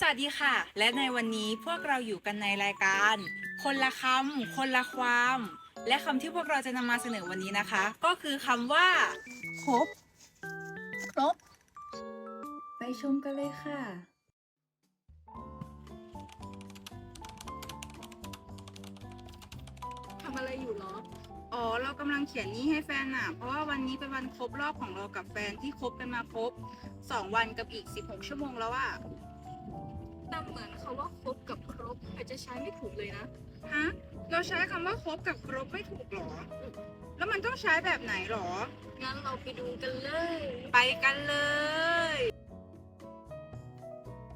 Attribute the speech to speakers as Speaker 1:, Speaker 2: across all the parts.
Speaker 1: สวัสดีค่ะ และในวันนี้พวกเราอยู่กันในรายการ คนละคำคนละความ และคำที่พวกเราจะนำมาเสนอวันนี้นะคะ ก็คือคำว่า
Speaker 2: ครบครบ
Speaker 3: ไปชมกันเลยค่ะ
Speaker 2: อะไรอยู่เหรอ
Speaker 1: อ๋อ เรากำลังเขียนนี้ให้แฟนอะ เพราะว่าวันนี้เป็นวันครบรอบของเรากับแฟนที่คบกันมาครบ2วันกับอีก16ชั่วโมงแล้วอะ
Speaker 2: แต่เหมือนคาว่าครบกับครบอาจจะใช้ไม่ถูกเลยนะ
Speaker 1: ฮะ เราใช้คำว่าครบกับครบไม่ถูกหรอ แล้วมันต้องใช้แบบไหนหรอ
Speaker 2: งั้นเราไปดูกันเลย
Speaker 1: ไปกันเลย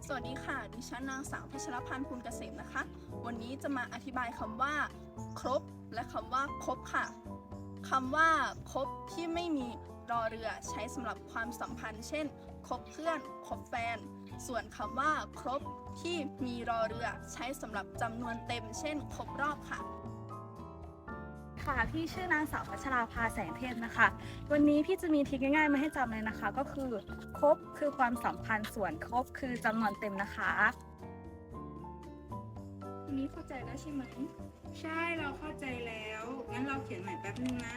Speaker 4: สวัสดีค่ะ ดิฉันนางสาวพัชรพันธ์ภูลเกษมนะคะ วันนี้จะมาอธิบายคำว่า ครบ และคำว่าคบค่ะคำว่าคบที่ไม่มีรอเรือใช้สำหรับความสัมพันธ์ เช่นคบเพื่อนคบแฟน ส่วนคำว่าครบที่มีรอเรือใช้สำหรับจำนวนเต็ม เช่น ครบรอบค่ะ
Speaker 5: ค่ะพี่ชื่อนางสาวพัชราภาแสงเทพนะคะ วันนี้พี่จะมีทิคง่ายๆมาให้จำเลยนะคะ ก็คือครบคือความสัมพันธ์ส่วนครบคือจำนวนเต็มนะคะ
Speaker 2: นี้เข้าใจแล้วใช่ไหม
Speaker 1: ใช่เราเข้าใจแล้ว งั้นเราเขียนใหม่แป๊บนึงนะ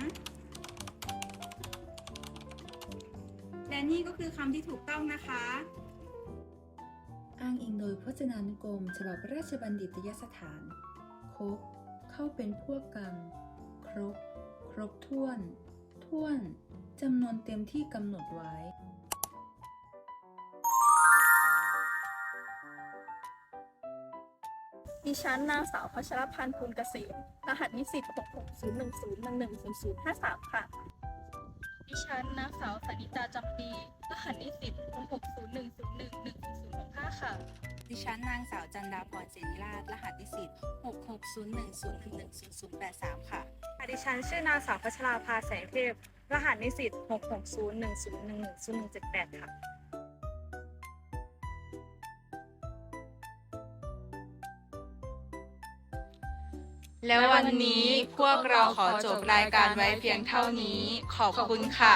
Speaker 1: และนี่ก็คือคำที่ถูกต้องนะคะ
Speaker 3: อ้างอิงโดยพจนานุกรม ฉบับราชบัณฑิตยสถานครบเข้าเป็นพวกกัน ครบ ครบถ้วน ถ้วนจำนวนเต็มที่กำหนดไว้
Speaker 4: ดิฉันนางสาวพัชรพันธ์ภูลเกษมรหัสนิสิต66010110053 ค่ะ
Speaker 2: ดิฉันนางสาวสนิตาจำปีรหัสนิสิต66010110065 ค่ะ
Speaker 1: ดิฉันนางสาวจันดาพรเจนิราชรหัสนิสิต66010110083 ค่ะ
Speaker 5: ค่ะดิฉันชื่อนางสาวพัชราภาแสงเทพ รหัสนิสิต66010110178 ค่ะ
Speaker 1: แล้ววันนี้พวกเราขอจบรายการไว้เพียงเท่านี้ ขอบคุณค่ะ